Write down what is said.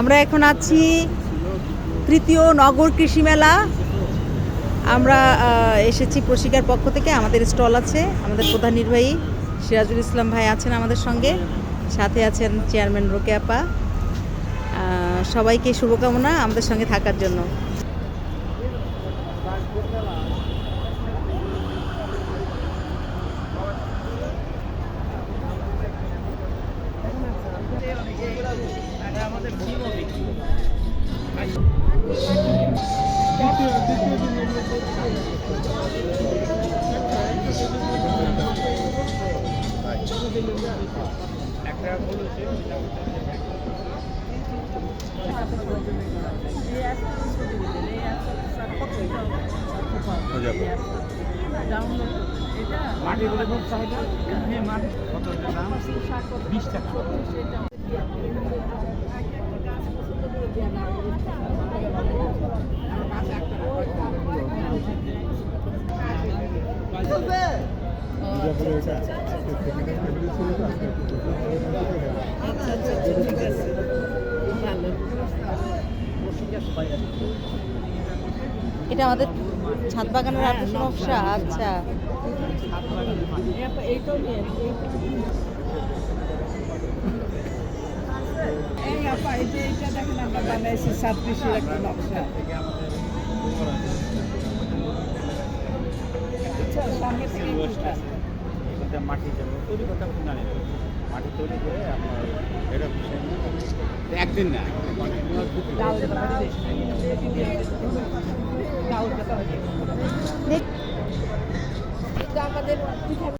আমরা এখন আছি তৃতীয় নগর কৃষি মেলা। আমরা এসেছি প্রশিকার পক্ষ থেকে, আমাদের স্টল আছে, আমাদের প্রধান নির্বাহী সিরাজুল ইসলাম ভাই আছেন আমাদের সঙ্গে, সাথে আছেন চেয়ারম্যান রোকেয়াপা সবাইকে শুভকামনা আমাদের সঙ্গে থাকার জন্য। একটা বলেছে মাটি বলে খুব চাহিদা মাটি কত দাম? বিশ টাকা। এটা আমাদের ছাদ বাগানের আর্টিস নকশা আচ্ছা। এই আপা এই যে এইটা দেখেন আমরা বানাইছি সাত পিসের একটা নকশা। মাটি তৈরি করতে আপনি জানেন মাটি তৈরি করে আপনার এটা একদিন না আমাদের